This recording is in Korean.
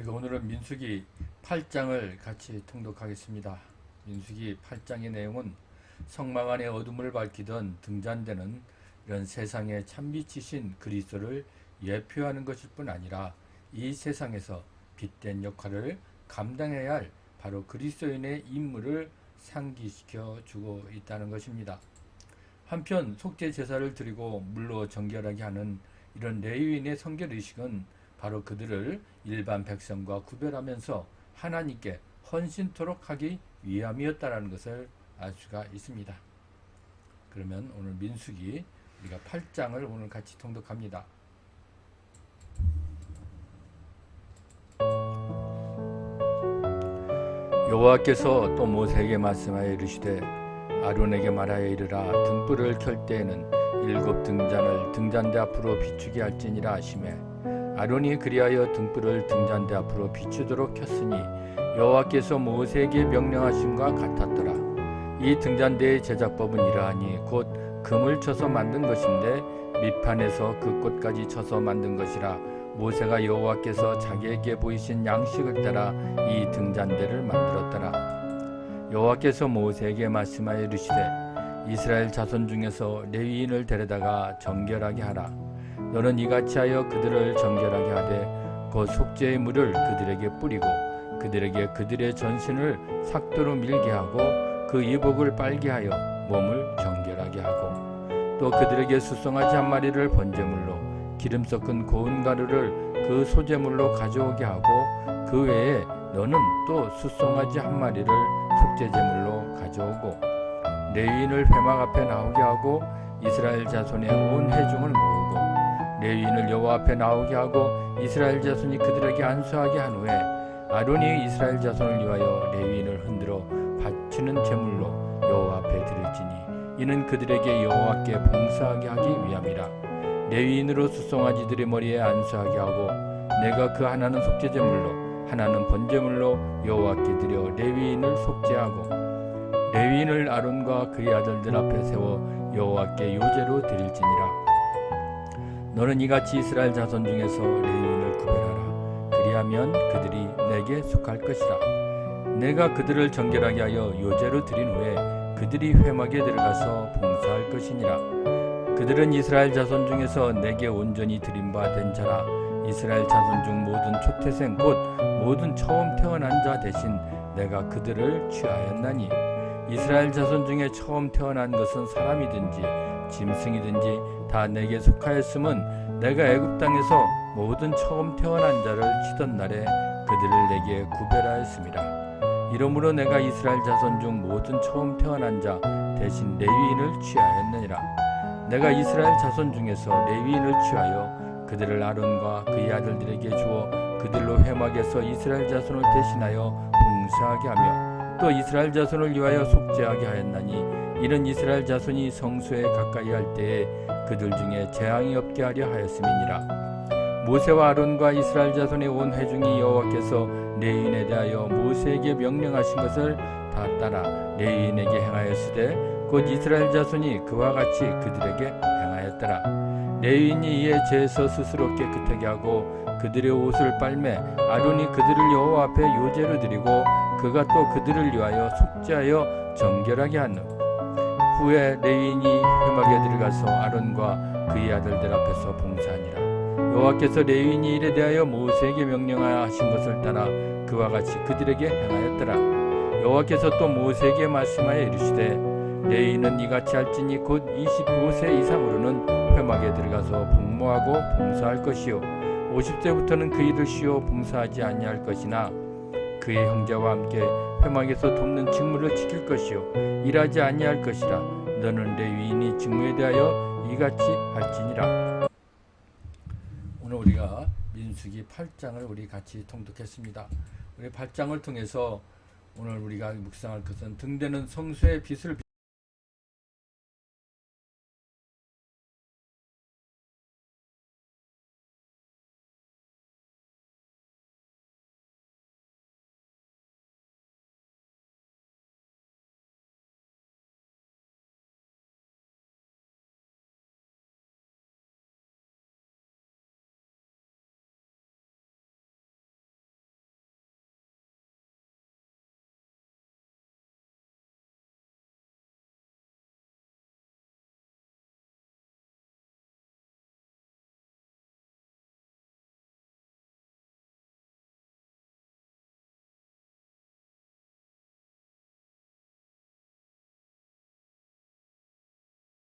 우리가 오늘은 민수기 8장을 같이 통독하겠습니다. 민수기 8장의 내용은 성막 안의 어둠을 밝히던 등잔대는 이런 세상의 참빛이신 그리스도를 예표하는 것일 뿐 아니라 이 세상에서 빛된 역할을 감당해야 할 바로 그리스도인의 임무를 상기시켜 주고 있다는 것입니다. 한편 속죄 제사를 드리고 물로 정결하게 하는 이런 레위인의 성결 의식은 바로 그들을 일반 백성과 구별하면서 하나님께 헌신토록 하기 위함이었다라는 것을 알 수가 있습니다. 그러면 오늘 민수기 우리가 8장을 오늘 같이 통독합니다. 여호와께서 또 모세에게 말씀하여 이르시되 아론에게 말하여 이르라 등불을 켤 때에는 일곱 등잔을 등잔대 앞으로 비추게 할지니라 하시매 아론이 그리하여 등불을 등잔대 앞으로 비추도록 켰으니 여호와께서 모세에게 명령하심과 같았더라. 이 등잔대의 제작법은 이러하니 곧 금을 쳐서 만든 것인데 밑판에서 그 꽃까지 쳐서 만든 것이라 모세가 여호와께서 자기에게 보이신 양식을 따라 이 등잔대를 만들었더라. 여호와께서 모세에게 말씀하여 이르시되 이스라엘 자손 중에서 레위인을 데려다가 정결하게 하라 너는 이같이 하여 그들을 정결하게 하되 곧 속죄의 물을 그들에게 뿌리고 그들에게 그들의 전신을 삭도로 밀게 하고 그 이복을 빨게 하여 몸을 정결하게 하고 또 그들에게 수송아지 한 마리를 번제물로 기름 섞은 고운 가루를 그 소제물로 가져오게 하고 그 외에 너는 또 수송아지 한 마리를 속죄제물로 가져오고 레위인을 회막 앞에 나오게 하고 이스라엘 자손의 온 회중을 모으고 레위인을 여호와 앞에 나오게 하고 이스라엘 자손이 그들에게 안수하게 한 후에 아론이 이스라엘 자손을 위하여 레위인을 흔들어 바치는 제물로 여호와 앞에 드릴지니 이는 그들에게 여호와께 봉사하게 하기 위함이라. 레위인으로 수송아지들의 머리에 안수하게 하고 내가 그 하나는 속죄 제물로 하나는 번제물로 여호와께 드려 레위인을 속죄하고 레위인을 아론과 그의 아들들 앞에 세워 여호와께 요제로 드릴지니라 너는 이같이 이스라엘 자손 중에서 레위인을 구별하라. 그리하면 그들이 내게 속할 것이라. 내가 그들을 정결하게 하여 요제로 드린 후에 그들이 회막에 들어가서 봉사할 것이니라. 그들은 이스라엘 자손 중에서 내게 온전히 드린 바 된 자라. 이스라엘 자손 중 모든 초태생 곧 모든 처음 태어난 자 대신 내가 그들을 취하였나니 이스라엘 자손 중에 처음 태어난 것은 사람이든지 짐승이든지 다 내게 속하였음은 내가 애굽 땅에서 모든 처음 태어난 자를 치던 날에 그들을 내게 구별하였습니다. 이러므로 내가 이스라엘 자손 중 모든 처음 태어난 자 대신 레위인을 취하였느니라. 내가 이스라엘 자손 중에서 레위인을 취하여 그들을 아론과 그의 아들들에게 주어 그들로 회막에서 이스라엘 자손을 대신하여 봉사하게 하며 또 이스라엘 자손을 위하여 속죄하게 하였나니 이는 이스라엘 자손이 성소에 가까이 할 때에 그들 중에 재앙이 없게 하려 하였음이니라. 모세와 아론과 이스라엘 자손의 온 회중이 여호와께서 레인에 대하여 모세에게 명령하신 것을 다 따라 레인에게 행하였으되 곧 이스라엘 자손이 그와 같이 그들에게 행하였더라. 레인이 이에 죄에서 스스로 깨끗하게 하고 그들의 옷을 빨매 아론이 그들을 여호와 앞에 요제로 드리고 그가 또 그들을 위하여 속죄하여 정결하게 하는 후에 레인이 회막에 들어가서 아론과 그의 아들들 앞에서 봉사하니라. 여호와께서 레인이 일에 대하여 모세에게 명령하신 것을 따라 그와 같이 그들에게 행하였더라. 여호와께서 또 모세에게 말씀하여 이르시되 레인은 이같이 할지니 곧 25세 이상으로는 회막에 들어가서 복무하고 봉사할 것이요. 50세부터는 그 일을 쉬어 봉사하지 아니할 것이나 그의 형제와 함께 회막에서 돕는 직무를 지킬 것이요. 일하지 아니할 것이라. 너는 레위인이 직무에 대하여 이같이 할지니라. 오늘 우리가 민수기 8장을 우리 같이 통독했습니다. 우리 8장을 통해서 오늘 우리가 묵상할 것은 등대는 성수의 빛을